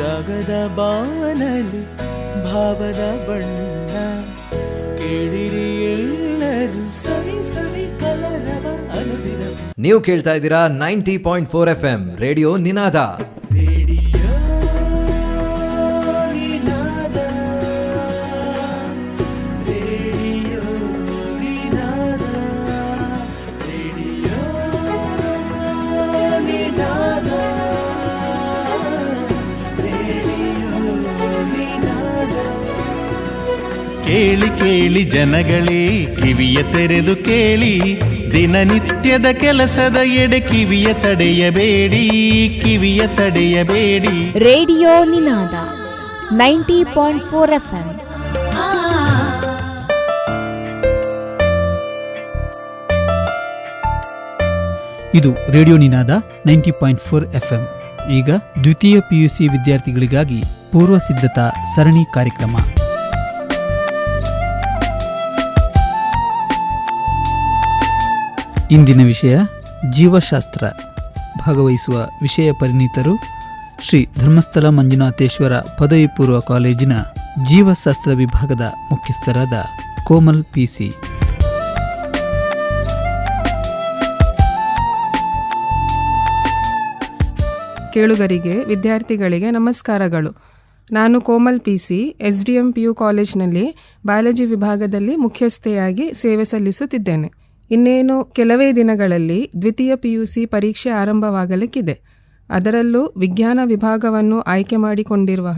ರಾಗದ ಬಾನಲಿ, ಭಾವದ ಬಣ್ಣ, ಕೇಳಿರಿ ಎಲ್ಲರೂ ಸವಿ ಸವಿ ಕಲರವ ಅನುದಿನ ನೀವು ಕೇಳ್ತಾ ಇದ್ದೀರಾ ninety point four F M radio Ninada. ಕೇಳಿ ಕೇಳಿ ಜನಗಳೇ ಕಿವಿಯ ತೆರೆದು ಕೇಳಿ. ದಿನನಿತ್ಯದ ಕೆಲಸದ ಎಡೆ ಕಿವಿಯ ತಡೆಯಬೇಡಿ ಕಿವಿಯ ತಡೆಯಬೇಡಿ radio Ninada ninety point four F M. ಇದು radio Ninada ninety point four F M. ಈಗ ದ್ವಿತೀಯ ಪಿಯುಸಿ ವಿದ್ಯಾರ್ಥಿಗಳಿಗಾಗಿ ಪೂರ್ವ ಸಿದ್ಧತಾ ಸರಣಿ ಕಾರ್ಯಕ್ರಮ. ಇಂದಿನ ವಿಷಯ ಜೀವಶಾಸ್ತ್ರ. ಭಾಗವಹಿಸುವ ವಿಷಯ ಪರಿಣಿತರು ಶ್ರೀ ಧರ್ಮಸ್ಥಳ ಮಂಜುನಾಥೇಶ್ವರ ಪದವಿ ಪೂರ್ವ ಕಾಲೇಜಿನ ಜೀವಶಾಸ್ತ್ರ ವಿಭಾಗದ ಮುಖ್ಯಸ್ಥರಾದ ಕೋಮಲ್ ಪಿಸಿ ಕೇಳುಗರಿಗೆ, ವಿದ್ಯಾರ್ಥಿಗಳಿಗೆ ನಮಸ್ಕಾರಗಳು. ನಾನು Komal P C, S D M P U ಕಾಲೇಜ್ನಲ್ಲಿ ಬಯಾಲಜಿ ವಿಭಾಗದಲ್ಲಿ ಮುಖ್ಯಸ್ಥೆಯಾಗಿ ಸೇವೆ ಸಲ್ಲಿಸುತ್ತಿದ್ದೇನೆ. ಇನ್ನೇನು ಕೆಲವೇ ದಿನಗಳಲ್ಲಿ ದ್ವಿತೀಯ ಪಿ ಯು ಸಿ ಪರೀಕ್ಷೆ ಆರಂಭವಾಗಲಿಕ್ಕಿದೆ. ಅದರಲ್ಲೂ ವಿಜ್ಞಾನ ವಿಭಾಗವನ್ನು ಆಯ್ಕೆ ಮಾಡಿಕೊಂಡಿರುವ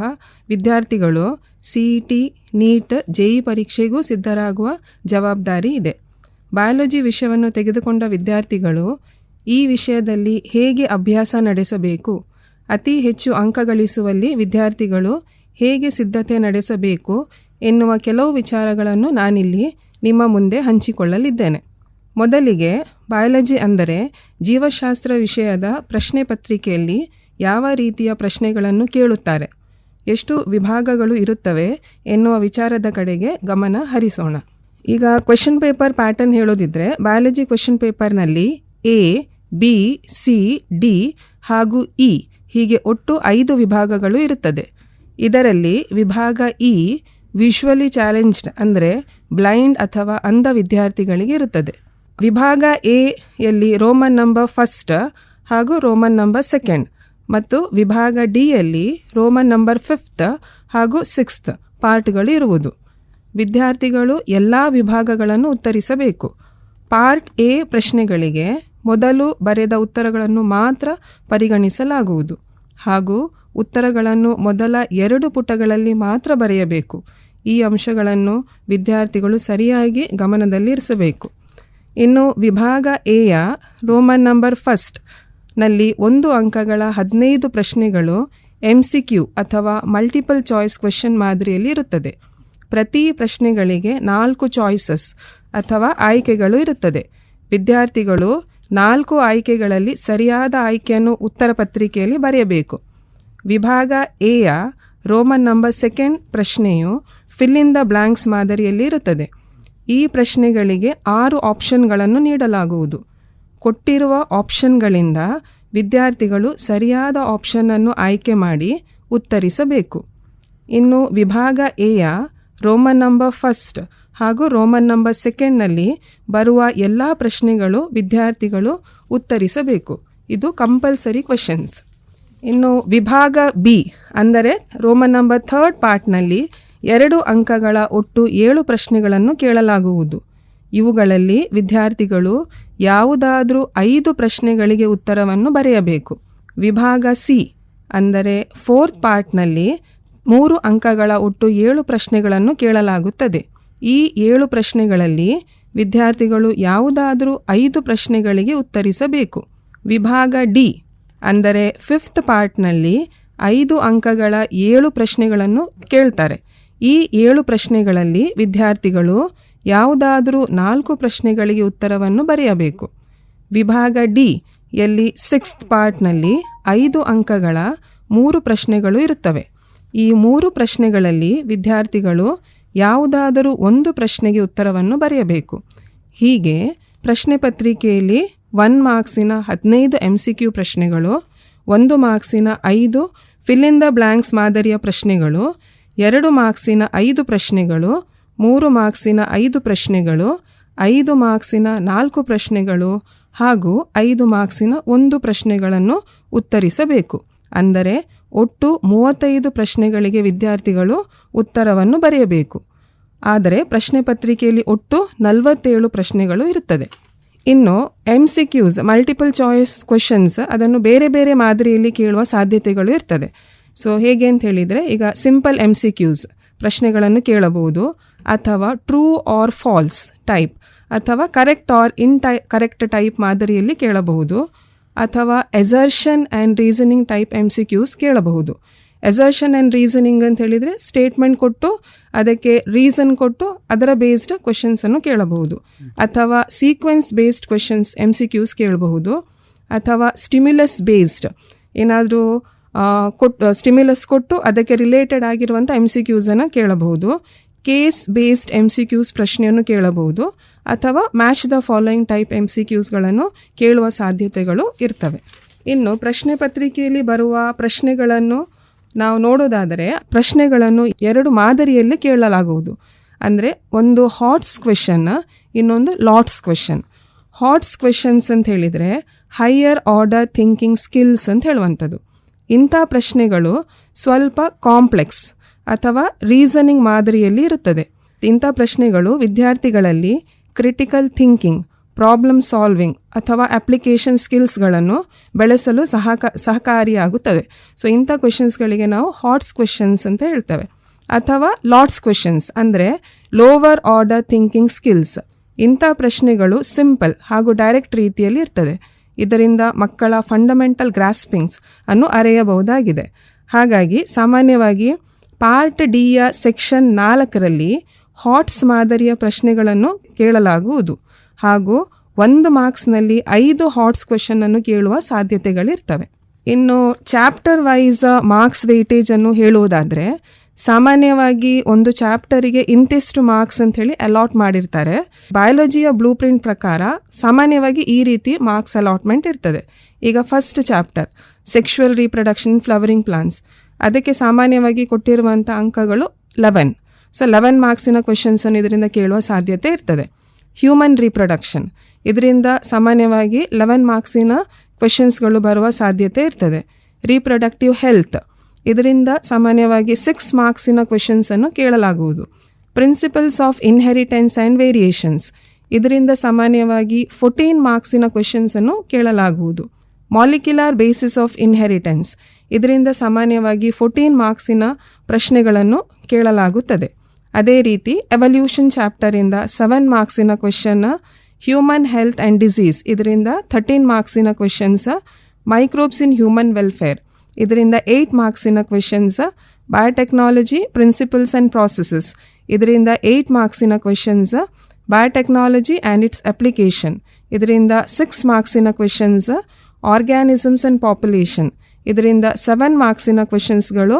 ವಿದ್ಯಾರ್ಥಿಗಳು C E T, NEET JEE ಪರೀಕ್ಷೆಗೂ ಸಿದ್ಧರಾಗುವ ಜವಾಬ್ದಾರಿ ಇದೆ. ಬಯಾಲಜಿ ವಿಷಯವನ್ನು ತೆಗೆದುಕೊಂಡ ವಿದ್ಯಾರ್ಥಿಗಳು ಈ ವಿಷಯದಲ್ಲಿ ಹೇಗೆ ಅಭ್ಯಾಸ ನಡೆಸಬೇಕು, ಅತಿ ಹೆಚ್ಚು ಅಂಕ ಗಳಿಸುವಲ್ಲಿ ವಿದ್ಯಾರ್ಥಿಗಳು ಹೇಗೆ ಸಿದ್ಧತೆ ನಡೆಸಬೇಕು ಎನ್ನುವ ಕೆಲವು ವಿಚಾರಗಳನ್ನು ನಾನಿಲ್ಲಿ ನಿಮ್ಮ ಮುಂದೆ ಹಂಚಿಕೊಳ್ಳಲಿದ್ದೇನೆ. ಮೊದಲಿಗೆ ಬಯಾಲಜಿ ಅಂದರೆ ಜೀವಶಾಸ್ತ್ರ ವಿಷಯದ ಪ್ರಶ್ನೆ ಪತ್ರಿಕೆಯಲ್ಲಿ ಯಾವ ರೀತಿಯ ಪ್ರಶ್ನೆಗಳನ್ನು ಕೇಳುತ್ತಾರೆ. ಎಷ್ಟು ವಿಭಾಗಗಳು ಇರುತ್ತವೆ ಎನ್ನುವ ವಿಚಾರದ ಕಡೆಗೆ ಗಮನ ಹರಿಸೋಣ. ಈಗ ಕ್ವೆಶನ್ ಪೇಪರ್ ಪ್ಯಾಟರ್ನ್ ಹೇಳೋದಿದ್ರೆ ಬಯಾಲಜಿ ಕ್ವೆಶನ್ ಪೇಪರ್ನಲ್ಲಿ ಎ, ಬಿ, ಸಿ, ಡಿ ಹಾಗೂ ಇ ಹೀಗೆ ಒಟ್ಟು ಐದು ವಿಭಾಗಗಳು ಇರುತ್ತದೆ. ಇದರಲ್ಲಿ ವಿಭಾಗ ಇ ವಿಶ್ವಲಿ ಚಾಲೆಂಜ್ಡ್ ಅಂದರೆ ಬ್ಲೈಂಡ್ ಅಥವಾ ಅಂಧ ವಿದ್ಯಾರ್ಥಿಗಳಿಗೆ ಇರುತ್ತದೆ. ವಿಭಾಗ ಎ ಯಲ್ಲಿ ರೋಮನ್ ನಂಬರ್ ಫಸ್ಟ್ ಹಾಗೂ ರೋಮನ್ ನಂಬರ್ ಸೆಕೆಂಡ್ ಮತ್ತು ವಿಭಾಗ ಡಿಯಲ್ಲಿ ರೋಮನ್ ನಂಬರ್ ಫಿಫ್ತ್ ಹಾಗೂ ಸಿಕ್ಸ್ತ್ ಪಾರ್ಟ್ಗಳು ಇರುವುದು. ವಿದ್ಯಾರ್ಥಿಗಳು ಎಲ್ಲ ವಿಭಾಗಗಳನ್ನು ಉತ್ತರಿಸಬೇಕು. ಪಾರ್ಟ್ ಎ ಪ್ರಶ್ನೆಗಳಿಗೆ ಮೊದಲು ಬರೆದ ಉತ್ತರಗಳನ್ನು ಮಾತ್ರ ಪರಿಗಣಿಸಲಾಗುವುದು ಹಾಗೂ ಉತ್ತರಗಳನ್ನು ಮೊದಲ ಎರಡು ಪುಟಗಳಲ್ಲಿ ಮಾತ್ರ ಬರೆಯಬೇಕು. ಈ ಅಂಶಗಳನ್ನು ವಿದ್ಯಾರ್ಥಿಗಳು ಸರಿಯಾಗಿ ಗಮನದಲ್ಲಿರಿಸಬೇಕು. ಇನ್ನು ವಿಭಾಗ ಎಯ ರೋಮನ್ ನಂಬರ್ ಫಸ್ಟ್ನಲ್ಲಿ ಒಂದು ಅಂಕಗಳ ಹದಿನೈದು ಪ್ರಶ್ನೆಗಳು ಎಂ ಸಿ ಕ್ಯೂ ಅಥವಾ ಮಲ್ಟಿಪಲ್ ಚಾಯ್ಸ್ ಕ್ವೆಶನ್ ಮಾದರಿಯಲ್ಲಿ ಇರುತ್ತದೆ. ಪ್ರತಿ ಪ್ರಶ್ನೆಗಳಿಗೆ ನಾಲ್ಕು ಚಾಯ್ಸಸ್ ಅಥವಾ ಆಯ್ಕೆಗಳು ಇರುತ್ತದೆ. ವಿದ್ಯಾರ್ಥಿಗಳು ನಾಲ್ಕು ಆಯ್ಕೆಗಳಲ್ಲಿ ಸರಿಯಾದ ಆಯ್ಕೆಯನ್ನು ಉತ್ತರ ಪತ್ರಿಕೆಯಲ್ಲಿ ಬರೆಯಬೇಕು. ವಿಭಾಗ ಎಯ ರೋಮನ್ ನಂಬರ್ ಸೆಕೆಂಡ್ ಪ್ರಶ್ನೆಯು ಫಿಲ್ ಇನ್ ದ ಬ್ಲಾಂಕ್ಸ್ ಮಾದರಿಯಲ್ಲಿ ಇರುತ್ತದೆ. ಈ ಪ್ರಶ್ನೆಗಳಿಗೆ ಆರು ಆಪ್ಷನ್ಗಳನ್ನು ನೀಡಲಾಗುವುದು. ಕೊಟ್ಟಿರುವ ಆಪ್ಷನ್ಗಳಿಂದ ವಿದ್ಯಾರ್ಥಿಗಳು ಸರಿಯಾದ ಆಪ್ಷನ್ನನ್ನು ಆಯ್ಕೆ ಮಾಡಿ ಉತ್ತರಿಸಬೇಕು. ಇನ್ನು ವಿಭಾಗ ಎಯ ರೋಮನ್ ನಂಬರ್ ಫಸ್ಟ್ ಹಾಗೂ ರೋಮನ್ ನಂಬರ್ ಸೆಕೆಂಡ್ನಲ್ಲಿ ಬರುವ ಎಲ್ಲ ಪ್ರಶ್ನೆಗಳು ವಿದ್ಯಾರ್ಥಿಗಳು ಉತ್ತರಿಸಬೇಕು. ಇದು ಕಂಪಲ್ಸರಿ ಕ್ವೆಶನ್ಸ್ ಇನ್ನು ವಿಭಾಗ ಬಿ ಅಂದರೆ ರೋಮನ್ ನಂಬರ್ ಥರ್ಡ್ ಪಾರ್ಟ್ನಲ್ಲಿ ಎರಡು ಅಂಕಗಳ ಒಟ್ಟು ಏಳು ಪ್ರಶ್ನೆಗಳನ್ನು ಕೇಳಲಾಗುವುದು. ಇವುಗಳಲ್ಲಿ ವಿದ್ಯಾರ್ಥಿಗಳು ಯಾವುದಾದರೂ ಐದು ಪ್ರಶ್ನೆಗಳಿಗೆ ಉತ್ತರವನ್ನು ಬರೆಯಬೇಕು. ವಿಭಾಗ ಸಿ, ಅಂದರೆ ಫೋರ್ತ್ ಪಾರ್ಟ್ನಲ್ಲಿ ಮೂರು ಅಂಕಗಳ ಒಟ್ಟು ಏಳು ಪ್ರಶ್ನೆಗಳನ್ನು ಕೇಳಲಾಗುತ್ತದೆ. ಈ ಏಳು ಪ್ರಶ್ನೆಗಳಲ್ಲಿ ವಿದ್ಯಾರ್ಥಿಗಳು ಯಾವುದಾದರೂ ಐದು ಪ್ರಶ್ನೆಗಳಿಗೆ ಉತ್ತರಿಸಬೇಕು. ವಿಭಾಗ ಡಿ, ಅಂದರೆ ಫಿಫ್ತ್ ಪಾರ್ಟ್ನಲ್ಲಿ ಐದು ಅಂಕಗಳ ಏಳು ಪ್ರಶ್ನೆಗಳನ್ನು ಕೇಳ್ತಾರೆ. ಈ ಏಳು ಪ್ರಶ್ನೆಗಳಲ್ಲಿ ವಿದ್ಯಾರ್ಥಿಗಳು ಯಾವುದಾದರೂ ನಾಲ್ಕು ಪ್ರಶ್ನೆಗಳಿಗೆ ಉತ್ತರವನ್ನು ಬರೆಯಬೇಕು. ವಿಭಾಗ ಡಿ ಯಲ್ಲಿ ಸಿಕ್ಸ್ತ್ ಪಾರ್ಟ್ನಲ್ಲಿ ಐದು ಅಂಕಗಳ ಮೂರು ಪ್ರಶ್ನೆಗಳು ಇರುತ್ತವೆ. ಈ ಮೂರು ಪ್ರಶ್ನೆಗಳಲ್ಲಿ ವಿದ್ಯಾರ್ಥಿಗಳು ಯಾವುದಾದರೂ ಒಂದು ಪ್ರಶ್ನೆಗೆ ಉತ್ತರವನ್ನು ಬರೆಯಬೇಕು. ಹೀಗೆ ಪ್ರಶ್ನೆ ಪತ್ರಿಕೆಯಲ್ಲಿ ಒನ್ ಮಾರ್ಕ್ಸಿನ ಹದಿನೈದು ಎಂ ಸಿ ಕ್ಯೂ ಪ್ರಶ್ನೆಗಳು, ಒಂದು ಮಾರ್ಕ್ಸಿನ ಐದು ಫಿಲ್ ಇನ್ ದ ಬ್ಲ್ಯಾಂಕ್ಸ್ ಮಾದರಿಯ ಪ್ರಶ್ನೆಗಳು ಎರಡು ಮಾರ್ಕ್ಸಿನ ಐದು ಪ್ರಶ್ನೆಗಳು, ಮೂರು ಮಾರ್ಕ್ಸಿನ ಐದು ಪ್ರಶ್ನೆಗಳು, ಐದು ಮಾರ್ಕ್ಸಿನ ನಾಲ್ಕು ಪ್ರಶ್ನೆಗಳು ಹಾಗೂ ಐದು ಮಾರ್ಕ್ಸಿನ ಒಂದು ಪ್ರಶ್ನೆಗಳನ್ನು ಉತ್ತರಿಸಬೇಕು. ಅಂದರೆ ಒಟ್ಟು ಮೂವತ್ತೈದು ಪ್ರಶ್ನೆಗಳಿಗೆ ವಿದ್ಯಾರ್ಥಿಗಳು ಉತ್ತರವನ್ನು ಬರೆಯಬೇಕು. ಆದರೆ ಪ್ರಶ್ನೆ ಪತ್ರಿಕೆಯಲ್ಲಿ ಒಟ್ಟು ನಲವತ್ತೇಳು ಪ್ರಶ್ನೆಗಳು ಇರುತ್ತದೆ. ಇನ್ನು M C Qs multiple choice questions ಅದನ್ನು ಬೇರೆ ಬೇರೆ ಮಾದರಿಯಲ್ಲಿ ಕೇಳುವ ಸಾಧ್ಯತೆಗಳು ಇರ್ತದೆ. ಸೊ ಹೇಗೆ ಅಂತ ಹೇಳಿದರೆ, ಈಗ ಸಿಂಪಲ್ ಎಂ ಸಿ ಕ್ಯೂಸ್ ಪ್ರಶ್ನೆಗಳನ್ನು ಕೇಳಬಹುದು, ಅಥವಾ ಟ್ರೂ ಆರ್ ಫಾಲ್ಸ್ ಟೈಪ್ ಅಥವಾ correct or incorrect type ಮಾದರಿಯಲ್ಲಿ ಕೇಳಬಹುದು, ಅಥವಾ assertion and reasoning type M C Qs ಕೇಳಬಹುದು. ಎಸರ್ಷನ್ ಆ್ಯಂಡ್ ರೀಸನಿಂಗ್ ಅಂತ ಹೇಳಿದರೆ ಸ್ಟೇಟ್ಮೆಂಟ್ ಕೊಟ್ಟು, ಅದಕ್ಕೆ ರೀಸನ್ ಕೊಟ್ಟು, ಅದರ ಬೇಸ್ಡ್ ಕ್ವೆಶನ್ಸನ್ನು ಕೇಳಬಹುದು. ಅಥವಾ sequence based questions M C Qs ಕೇಳಬಹುದು, ಅಥವಾ ಸ್ಟಿಮ್ಯುಲಸ್ ಬೇಸ್ಡ್ ಏನಾದರೂ ಕೊಟ್ಟು ಸ್ಟಿಮ್ಯುಲಸ್ ಕೊಟ್ಟು ಅದಕ್ಕೆ ರಿಲೇಟೆಡ್ ಆಗಿರುವಂಥ ಎಂ ಸಿ ಕ್ಯೂಸನ್ನು ಕೇಳಬಹುದು. Case based M C Qs ಪ್ರಶ್ನೆಯನ್ನು ಕೇಳಬಹುದು. ಅಥವಾ match the following type M C ಕ್ಯೂಸ್ಗಳನ್ನು ಕೇಳುವ ಸಾಧ್ಯತೆಗಳು ಇರ್ತವೆ. ಇನ್ನು ಪ್ರಶ್ನೆ ಪತ್ರಿಕೆಯಲ್ಲಿ ಬರುವ ಪ್ರಶ್ನೆಗಳನ್ನು ನಾವು ನೋಡೋದಾದರೆ ಪ್ರಶ್ನೆಗಳನ್ನು ಎರಡು ಮಾದರಿಯಲ್ಲಿ ಕೇಳಲಾಗುವುದು. ಅಂದರೆ ಒಂದು ಹಾಟ್ಸ್ ಕ್ವೆಶನ್ ಇನ್ನೊಂದು ಲಾಟ್ಸ್ ಕ್ವೆಶನ್ ಹಾಟ್ಸ್ ಕ್ವೆಶನ್ಸ್ ಅಂತ ಹೇಳಿದರೆ ಹೈಯರ್ ಆರ್ಡರ್ ಥಿಂಕಿಂಗ್ ಸ್ಕಿಲ್ಸ್ ಅಂತ ಹೇಳುವಂಥದ್ದು. ಇಂಥ ಪ್ರಶ್ನೆಗಳು ಸ್ವಲ್ಪ ಕಾಂಪ್ಲೆಕ್ಸ್ ಅಥವಾ ರೀಸನಿಂಗ್ ಮಾದರಿಯಲ್ಲಿ ಇರುತ್ತದೆ. ಇಂಥ ಪ್ರಶ್ನೆಗಳು ವಿದ್ಯಾರ್ಥಿಗಳಲ್ಲಿ ಕ್ರಿಟಿಕಲ್ ಥಿಂಕಿಂಗ್ ಪ್ರಾಬ್ಲಮ್ ಸಾಲ್ವಿಂಗ್ ಅಥವಾ ಅಪ್ಲಿಕೇಶನ್ ಸ್ಕಿಲ್ಸ್ಗಳನ್ನು ಬೆಳೆಸಲು ಸಹಕ ಸಹಕಾರಿಯಾಗುತ್ತದೆ ಸೊ ಇಂಥ ಕ್ವೆಶನ್ಸ್ಗಳಿಗೆ ನಾವು ಹಾಟ್ಸ್ ಕ್ವೆಶನ್ಸ್ ಅಂತ ಹೇಳ್ತೇವೆ. ಅಥವಾ ಲಾಟ್ಸ್ ಕ್ವೆಶನ್ಸ್ ಅಂದರೆ ಲೋವರ್ ಆರ್ಡರ್ ಥಿಂಕಿಂಗ್ ಸ್ಕಿಲ್ಸ್ ಇಂಥ ಪ್ರಶ್ನೆಗಳು ಸಿಂಪಲ್ ಹಾಗೂ ಡೈರೆಕ್ಟ್ ರೀತಿಯಲ್ಲಿ ಇರ್ತದೆ. ಇದರಿಂದ ಮಕ್ಕಳ ಫಂಡಮೆಂಟಲ್ ಗ್ರಾಸ್ಪಿಂಗ್ಸ್ ಅನ್ನು ಅರೆಯಬಹುದಾಗಿದೆ. ಹಾಗಾಗಿ ಸಾಮಾನ್ಯವಾಗಿ ಪಾರ್ಟ್ ಡಿಯ ಸೆಕ್ಷನ್ ನಾಲ್ಕರಲ್ಲಿ ಹಾಟ್ಸ್ ಮಾದರಿಯ ಪ್ರಶ್ನೆಗಳನ್ನು ಕೇಳಲಾಗುವುದು. ಹಾಗೂ ಒಂದು ಮಾರ್ಕ್ಸ್ನಲ್ಲಿ ಐದು ಹಾಟ್ಸ್ ಕ್ವೆಶನನ್ನು ಕೇಳುವ ಸಾಧ್ಯತೆಗಳಿರ್ತವೆ. ಇನ್ನು ಚಾಪ್ಟರ್ ವೈಸ್ ಮಾರ್ಕ್ಸ್ ವೇಟೇಜನ್ನು ಅನ್ನು ಹೇಳುವುದಾದರೆ ಸಾಮಾನ್ಯವಾಗಿ ಒಂದು ಚಾಪ್ಟರಿಗೆ ಇಂತಿಷ್ಟು ಮಾರ್ಕ್ಸ್ ಅಂತ ಹೇಳಿ ಅಲಾಟ್ ಮಾಡಿರ್ತಾರೆ. ಬಯಾಲಜಿಯ ಬ್ಲೂ ಪ್ರಿಂಟ್ ಪ್ರಕಾರ ಸಾಮಾನ್ಯವಾಗಿ ಈ ರೀತಿ ಮಾರ್ಕ್ಸ್ ಅಲಾಟ್ಮೆಂಟ್ ಇರ್ತದೆ. ಈಗ first chapter sexual reproduction flowering plants ಅದಕ್ಕೆ ಸಾಮಾನ್ಯವಾಗಿ ಕೊಟ್ಟಿರುವಂಥ ಅಂಕಗಳು ಲೆವೆನ್ ಸೊ ಲೆವೆನ್ ಮಾರ್ಕ್ಸಿನ ಕ್ವೆಶನ್ಸನ್ನು ಇದರಿಂದ ಕೇಳುವ ಸಾಧ್ಯತೆ ಇರ್ತದೆ. ಹ್ಯೂಮನ್ ರೀಪ್ರೊಡಕ್ಷನ್ ಇದರಿಂದ ಸಾಮಾನ್ಯವಾಗಿ ಲೆವೆನ್ ಮಾರ್ಕ್ಸಿನ ಕ್ವೆಶನ್ಸ್ಗಳು ಬರುವ ಸಾಧ್ಯತೆ ಇರ್ತದೆ. ರೀಪ್ರೊಡಕ್ಟಿವ್ ಹೆಲ್ತ್ ಇದರಿಂದ ಸಾಮಾನ್ಯವಾಗಿ ಸಿಕ್ಸ್ ಮಾರ್ಕ್ಸಿನ ಕ್ವೆಶನ್ಸನ್ನು ಕೇಳಲಾಗುವುದು. Principles of inheritance and variations ಇದರಿಂದ ಸಾಮಾನ್ಯವಾಗಿ ಫೋರ್ಟೀನ್ ಮಾರ್ಕ್ಸಿನ ಕ್ವೆಶನ್ಸನ್ನು ಕೇಳಲಾಗುವುದು. ಮಾಲಿಕ್ಯುಲಾರ್ ಬೇಸಿಸ್ ಆಫ್ ಇನ್ಹೆರಿಟೆನ್ಸ್ ಇದರಿಂದ ಸಾಮಾನ್ಯವಾಗಿ ಫೋರ್ಟೀನ್ ಮಾರ್ಕ್ಸಿನ ಪ್ರಶ್ನೆಗಳನ್ನು ಕೇಳಲಾಗುತ್ತದೆ. ಅದೇ ರೀತಿ ಎವಲ್ಯೂಷನ್ ಚಾಪ್ಟರಿಂದ ಸೆವೆನ್ ಮಾರ್ಕ್ಸಿನ ಕ್ವೆಶನ್ನ ಹ್ಯೂಮನ್ ಹೆಲ್ತ್ ಆ್ಯಂಡ್ ಡಿಸೀಸ್ ಇದರಿಂದ thirteen ಮಾರ್ಕ್ಸಿನ questions microbes in human welfare ಇದರಿಂದ eight ಮಾರ್ಕ್ಸಿನ questions biotechnology principles and processes ಇದರಿಂದ eight ಮಾರ್ಕ್ಸಿನ questions biotechnology and its application ಇದರಿಂದ ಸಿಕ್ಸ್ ಮಾರ್ಕ್ಸಿನ ಕ್ವೆಶನ್ಸ್ ಆರ್ಗ್ಯಾನಿಸಮ್ಸ್ ಆ್ಯಂಡ್ ಪಾಪ್ಯುಲೇಷನ್ ಇದರಿಂದ ಸೆವೆನ್ ಮಾರ್ಕ್ಸಿನ ಕ್ವೆಶನ್ಸ್ಗಳು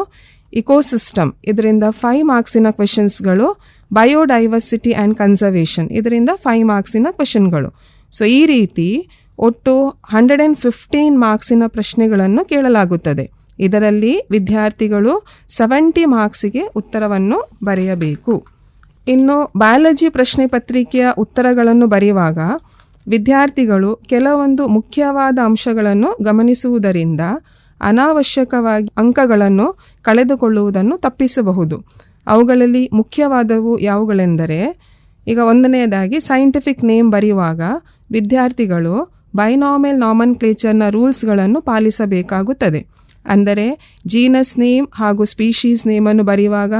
ಇಕೋಸಿಸ್ಟಮ್ ಇದರಿಂದ ಫೈವ್ ಮಾರ್ಕ್ಸಿನ ಕ್ವೆಶನ್ಸ್ಗಳು ಬಯೋಡೈವರ್ಸಿಟಿ ಆ್ಯಂಡ್ ಕನ್ಸರ್ವೇಷನ್ ಇದರಿಂದ ಫೈವ್ ಮಾರ್ಕ್ಸಿನ ಕ್ವೆಶನ್ಗಳು ಸೊ ಈ ರೀತಿ ಒಟ್ಟು ಹಂಡ್ರೆಡ್ ಆ್ಯಂಡ್ ಫಿಫ್ಟೀನ್ ಮಾರ್ಕ್ಸಿನ ಪ್ರಶ್ನೆಗಳನ್ನು ಕೇಳಲಾಗುತ್ತದೆ. ಇದರಲ್ಲಿ ವಿದ್ಯಾರ್ಥಿಗಳು ಸೆವೆಂಟಿ ಮಾರ್ಕ್ಸಿಗೆ ಉತ್ತರವನ್ನು ಬರೆಯಬೇಕು. ಇನ್ನು ಬಯಾಲಜಿ ಪ್ರಶ್ನೆ ಪತ್ರಿಕೆಯ ಉತ್ತರಗಳನ್ನು ಬರೆಯುವಾಗ ವಿದ್ಯಾರ್ಥಿಗಳು ಕೆಲವೊಂದು ಮುಖ್ಯವಾದ ಅಂಶಗಳನ್ನು ಗಮನಿಸುವುದರಿಂದ ಅನಾವಶ್ಯಕವಾಗಿ ಅಂಕಗಳನ್ನು ಕಳೆದುಕೊಳ್ಳುವುದನ್ನು ತಪ್ಪಿಸಬಹುದು. ಅವುಗಳಲ್ಲಿ ಮುಖ್ಯವಾದವು ಯಾವುಗಳೆಂದರೆ, ಈಗ ಒಂದನೆಯದಾಗಿ ಸೈಂಟಿಫಿಕ್ ನೇಮ್ ಬರೆಯುವಾಗ ವಿದ್ಯಾರ್ಥಿಗಳು ಬೈನಾಮೆಲ್ ನಾಮನ್ ಕ್ಲೇಚರ್ನ ರೂಲ್ಸ್ಗಳನ್ನು ಪಾಲಿಸಬೇಕಾಗುತ್ತದೆ. ಅಂದರೆ ಜೀನಸ್ ನೇಮ್ ಹಾಗೂ ಸ್ಪೀಶೀಸ್ ನೇಮನ್ನು ಬರೆಯುವಾಗ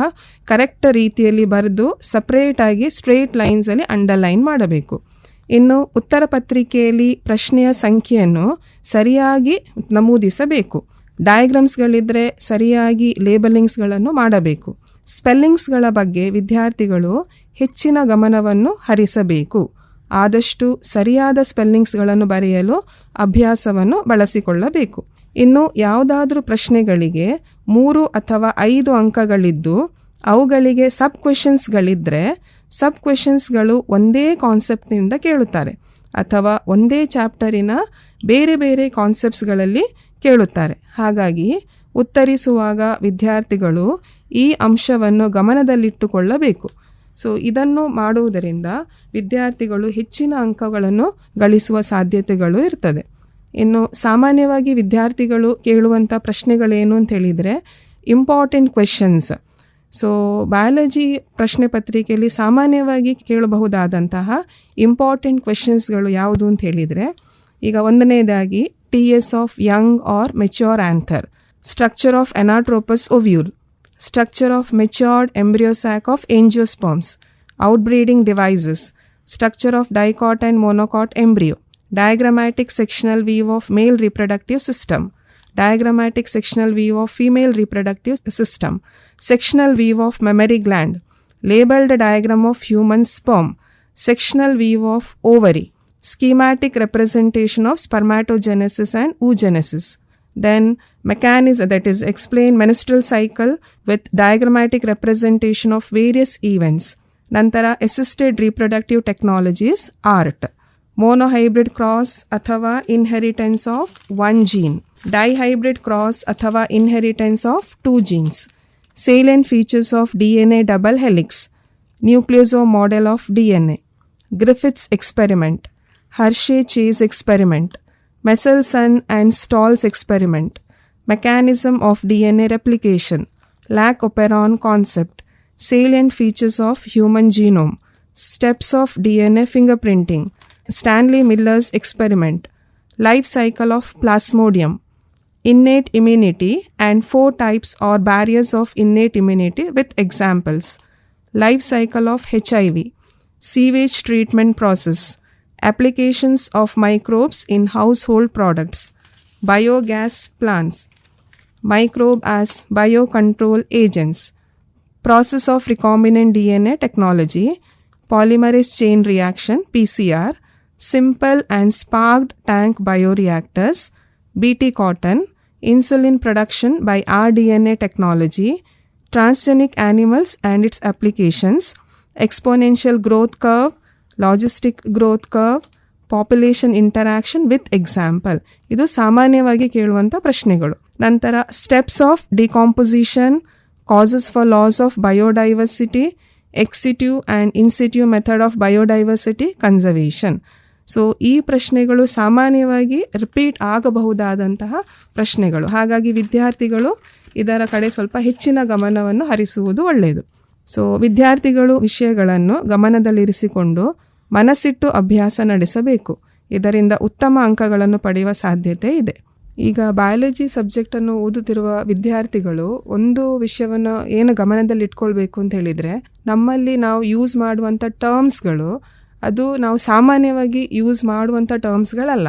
ಕರೆಕ್ಟ್ ರೀತಿಯಲ್ಲಿ ಬರೆದು ಸಪ್ರೇಟಾಗಿ ಸ್ಟ್ರೇಟ್ ಲೈನ್ಸಲ್ಲಿ ಅಂಡರ್ಲೈನ್ ಮಾಡಬೇಕು. ಇನ್ನು ಉತ್ತರ ಪತ್ರಿಕೆಯಲ್ಲಿ ಪ್ರಶ್ನೆಯ ಸಂಖ್ಯೆಯನ್ನು ಸರಿಯಾಗಿ ನಮೂದಿಸಬೇಕು. ಡಯಾಗ್ರಾಮ್ಸ್ಗಳಿದ್ದರೆ ಸರಿಯಾಗಿ ಲೇಬಲಿಂಗ್ಸ್ಗಳನ್ನು ಮಾಡಬೇಕು. ಸ್ಪೆಲ್ಲಿಂಗ್ಸ್ಗಳ ಬಗ್ಗೆ ವಿದ್ಯಾರ್ಥಿಗಳು ಹೆಚ್ಚಿನ ಗಮನವನ್ನು ಹರಿಸಬೇಕು. ಆದಷ್ಟು ಸರಿಯಾದ ಸ್ಪೆಲ್ಲಿಂಗ್ಸ್ಗಳನ್ನು ಬರೆಯಲು ಅಭ್ಯಾಸವನ್ನು ಬಳಸಿಕೊಳ್ಳಬೇಕು. ಇನ್ನು ಯಾವುದಾದ್ರೂ ಪ್ರಶ್ನೆಗಳಿಗೆ ಮೂರು ಅಥವಾ ಐದು ಅಂಕಗಳಿದ್ದು, ಅವುಗಳಿಗೆ ಸಬ್ ಕ್ವೆಶನ್ಸ್ಗಳಿದ್ದರೆ ಸಬ್ ಕ್ವೆಶನ್ಸ್ಗಳು ಒಂದೇ ಕಾನ್ಸೆಪ್ಟ್ನಿಂದ ಕೇಳುತ್ತಾರೆ ಅಥವಾ ಒಂದೇ ಚಾಪ್ಟರಿನ ಬೇರೆ ಬೇರೆ ಕಾನ್ಸೆಪ್ಟ್ಸ್ಗಳಲ್ಲಿ ಕೇಳುತ್ತಾರೆ. ಹಾಗಾಗಿ ಉತ್ತರಿಸುವಾಗ ವಿದ್ಯಾರ್ಥಿಗಳು ಈ ಅಂಶವನ್ನು ಗಮನದಲ್ಲಿಟ್ಟುಕೊಳ್ಳಬೇಕು. ಸೊ ಇದನ್ನು ಮಾಡುವುದರಿಂದ ವಿದ್ಯಾರ್ಥಿಗಳು ಹೆಚ್ಚಿನ ಅಂಕಗಳನ್ನು ಗಳಿಸುವ ಸಾಧ್ಯತೆಗಳು ಇರ್ತದೆ. ಇನ್ನು ಸಾಮಾನ್ಯವಾಗಿ ವಿದ್ಯಾರ್ಥಿಗಳು ಕೇಳುವಂಥ ಪ್ರಶ್ನೆಗಳೇನು ಅಂತ ಹೇಳಿದರೆ ಇಂಪಾರ್ಟೆಂಟ್ ಕ್ವೆಶನ್ಸ್ ಸೊ ಬಯಾಲಜಿ ಪ್ರಶ್ನೆ ಪತ್ರಿಕೆಯಲ್ಲಿ ಸಾಮಾನ್ಯವಾಗಿ ಕೇಳಬಹುದಾದಂತಹ ಇಂಪಾರ್ಟೆಂಟ್ ಕ್ವೆಶನ್ಸ್ಗಳು ಯಾವುದು ಅಂತ ಹೇಳಿದರೆ, ಈಗ ಒಂದನೇದಾಗಿ T S of young or mature anther structure of anatropous ovule structure of matured embryo sac of angiosperms, outbreeding devices, structure of dicot and monocot embryo, diagrammatic sectional view of male reproductive system, diagrammatic sectional view of female reproductive system, sectional view of mammary gland, labeled diagram of human sperm, sectional view of ovary, schematic representation of spermatogenesis and oogenesis Then mechanism that is explain menstrual cycle with diagrammatic representation of various events. ನಂತರ assisted reproductive technologies ART monohybrid cross ಅಥವಾ inheritance of one gene dihybrid cross ಅಥವಾ inheritance of two genes salient features of D N A double helix nucleosome model of D N A Griffith's experiment Hershey Chase experiment Messelson and Stahl's experiment, mechanism of DNA replication, lac operon concept, salient features of human genome, steps of DNA fingerprinting, Stanley Miller's experiment, life cycle of plasmodium, innate immunity, and four types or barriers of innate immunity with examples, life cycle of HIV, sewage treatment process, applications of microbes in household products, biogas plants, microbe as biocontrol agents, process of recombinant DNA technology, polymerase chain reaction PCR, simple and sparked tank bioreactors, BT cotton, insulin production by rDNA technology, transgenic animals and its applications, exponential growth curve, logistic growth curve population interaction with example ಇದು ಸಾಮಾನ್ಯವಾಗಿ ಕೇಳುವಂಥ ಪ್ರಶ್ನೆಗಳು. ನಂತರ steps of decomposition causes for loss of biodiversity ex situ and in situ method of biodiversity conservation so ಈ ಪ್ರಶ್ನೆಗಳು ಸಾಮಾನ್ಯವಾಗಿ repeat ಆಗಬಹುದಾದಂತಹ ಪ್ರಶ್ನೆಗಳು. ಹಾಗಾಗಿ ವಿದ್ಯಾರ್ಥಿಗಳು ಇದರ ಕಡೆ ಸ್ವಲ್ಪ ಹೆಚ್ಚಿನ ಗಮನವನ್ನು ಹರಿಸುವುದು ಒಳ್ಳೆಯದು. ಸೊ ವಿದ್ಯಾರ್ಥಿಗಳು ವಿಷಯಗಳನ್ನು ಗಮನದಲ್ಲಿರಿಸಿಕೊಂಡು ಮನಸ್ಸಿಟ್ಟು ಅಭ್ಯಾಸ ನಡೆಸಬೇಕು. ಇದರಿಂದ ಉತ್ತಮ ಅಂಕಗಳನ್ನು ಪಡೆಯುವ ಸಾಧ್ಯತೆ ಇದೆ. ಈಗ ಬಯಾಲಜಿ ಸಬ್ಜೆಕ್ಟನ್ನು ಓದುತ್ತಿರುವ ವಿದ್ಯಾರ್ಥಿಗಳು ಒಂದು ವಿಷಯವನ್ನು ಏನು ಗಮನದಲ್ಲಿ ಇಟ್ಕೊಳ್ಬೇಕು ಅಂತ ಹೇಳಿದರೆ, ನಮ್ಮಲ್ಲಿ ನಾವು ಯೂಸ್ ಮಾಡುವಂಥ ಟರ್ಮ್ಸ್ಗಳು ಅದು ನಾವು ಸಾಮಾನ್ಯವಾಗಿ ಯೂಸ್ ಮಾಡುವಂಥ ಟರ್ಮ್ಸ್ಗಳಲ್ಲ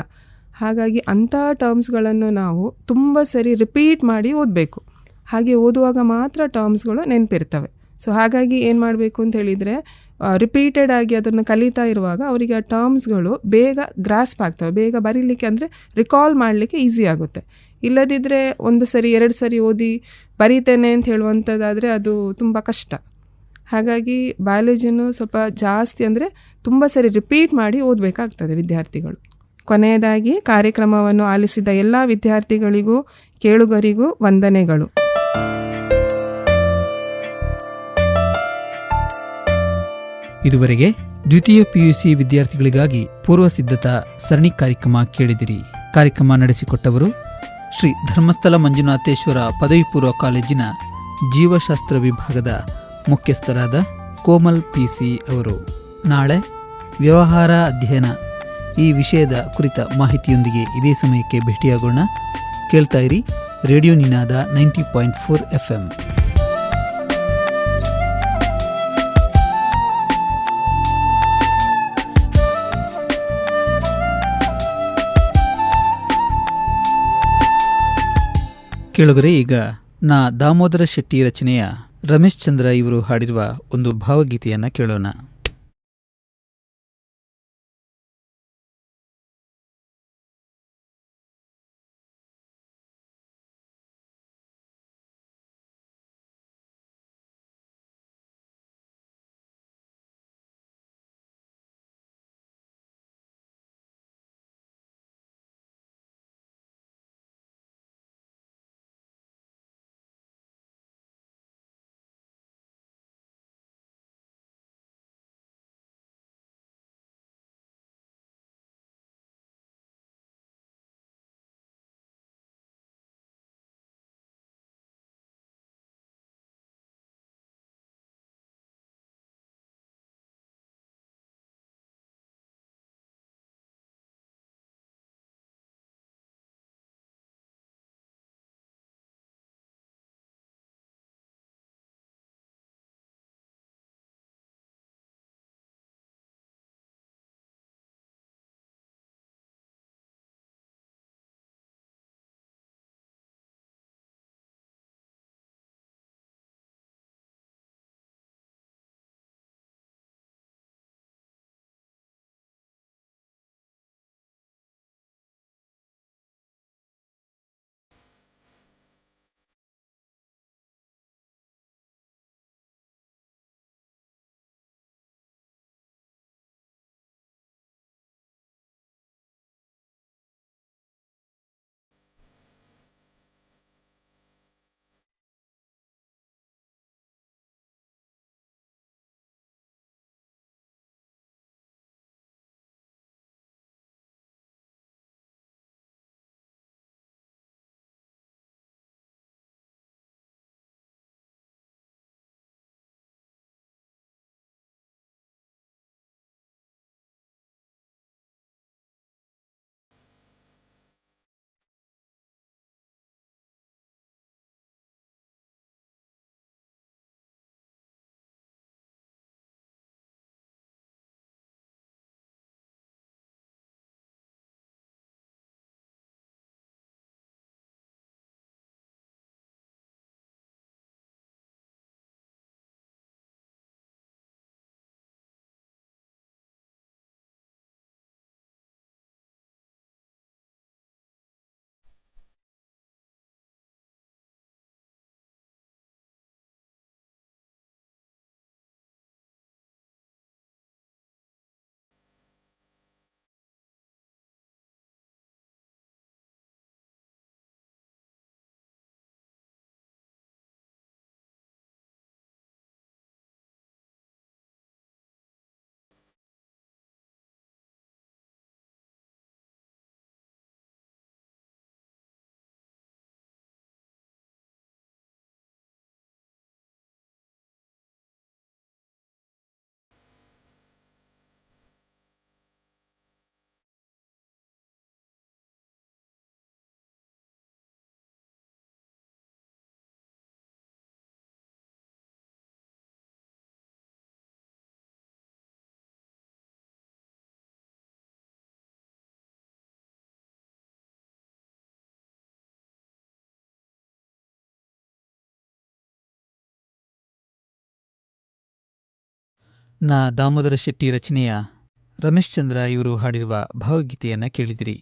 ಹಾಗಾಗಿ ಅಂಥ ಟರ್ಮ್ಸ್ಗಳನ್ನು ನಾವು ತುಂಬ ಸರಿ ರಿಪೀಟ್ ಮಾಡಿ ಓದಬೇಕು. ಹಾಗೆ ಓದುವಾಗ ಮಾತ್ರ ಟರ್ಮ್ಸ್ಗಳು ನೆನಪಿರ್ತವೆ. ಸೊ ಹಾಗಾಗಿ ಏನು ಮಾಡಬೇಕು ಅಂತ ಹೇಳಿದರೆ ರಿಪೀಟೆಡ್ ಆಗಿ ಅದನ್ನು ಕಲಿತಾ ಇರುವಾಗ ಅವರಿಗೆ ಆ ಟರ್ಮ್ಸ್ಗಳು ಬೇಗ ಗ್ರಾಸ್ಪ್ ಆಗ್ತವೆ. ಬೇಗ ಬರೀಲಿಕ್ಕೆ ಅಂದರೆ ರಿಕಾಲ್ ಮಾಡಲಿಕ್ಕೆ ಈಸಿ ಆಗುತ್ತೆ. ಇಲ್ಲದಿದ್ದರೆ ಒಂದು ಸರಿ, ಎರಡು ಸರಿ ಓದಿ ಬರೀತೇನೆ ಅಂತ ಹೇಳುವಂಥದ್ದಾದರೆ ಅದು ತುಂಬ ಕಷ್ಟ. ಹಾಗಾಗಿ ಬಯಾಲಜಿಯನ್ನು ಸ್ವಲ್ಪ ಜಾಸ್ತಿ ಅಂದರೆ ತುಂಬ ಸರಿ ರಿಪೀಟ್ ಮಾಡಿ ಓದಬೇಕಾಗ್ತದೆ ವಿದ್ಯಾರ್ಥಿಗಳು. ಕೊನೆಯದಾಗಿ ಕಾರ್ಯಕ್ರಮವನ್ನು ಆಲಿಸಿದ ಎಲ್ಲ ವಿದ್ಯಾರ್ಥಿಗಳಿಗೂ, ಕೇಳುಗರಿಗೂ ವಂದನೆಗಳು. ಇದುವರೆಗೆ ದ್ವಿತೀಯ ಪಿಯುಸಿ ವಿದ್ಯಾರ್ಥಿಗಳಿಗಾಗಿ ಪೂರ್ವ ಸಿದ್ಧತಾ ಸರಣಿ ಕಾರ್ಯಕ್ರಮ ಕೇಳಿದಿರಿ. ಕಾರ್ಯಕ್ರಮ ನಡೆಸಿಕೊಟ್ಟವರು ಶ್ರೀ ಧರ್ಮಸ್ಥಳ ಮಂಜುನಾಥೇಶ್ವರ ಪದವಿ ಪೂರ್ವ ಕಾಲೇಜಿನ ಜೀವಶಾಸ್ತ್ರ ವಿಭಾಗದ ಮುಖ್ಯಸ್ಥರಾದ ಕೋಮಲ್ ಪಿಸಿ ಅವರು. ನಾಳೆ ವ್ಯವಹಾರ ಅಧ್ಯಯನ ಈ ವಿಷಯದ ಕುರಿತ ಮಾಹಿತಿಯೊಂದಿಗೆ ಇದೇ ಸಮಯಕ್ಕೆ ಭೇಟಿಯಾಗೋಣ. ಕೇಳ್ತಾ ಇರಿ radio Ninada ninety point four F M ಕೇಳುಗರೆ ಈಗ ನಾ ದಾಮೋದರ ಶೆಟ್ಟಿ ರಚನೆಯ ರಮೇಶ್ ಚಂದ್ರ ಇವರು ಹಾಡಿರುವ ಒಂದು ಭಾವಗೀತೆಯನ್ನು ಕೇಳೋಣ. ನಾ ದಾಮೋದರ ಶೆಟ್ಟಿ ರಚನೆಯ ರಮೇಶ್ ಚಂದ್ರ ಇವರು ಹಾಡಿರುವ ಭಾವಗೀತೆಯನ್ನು ಕೇಳಿದಿರಿ.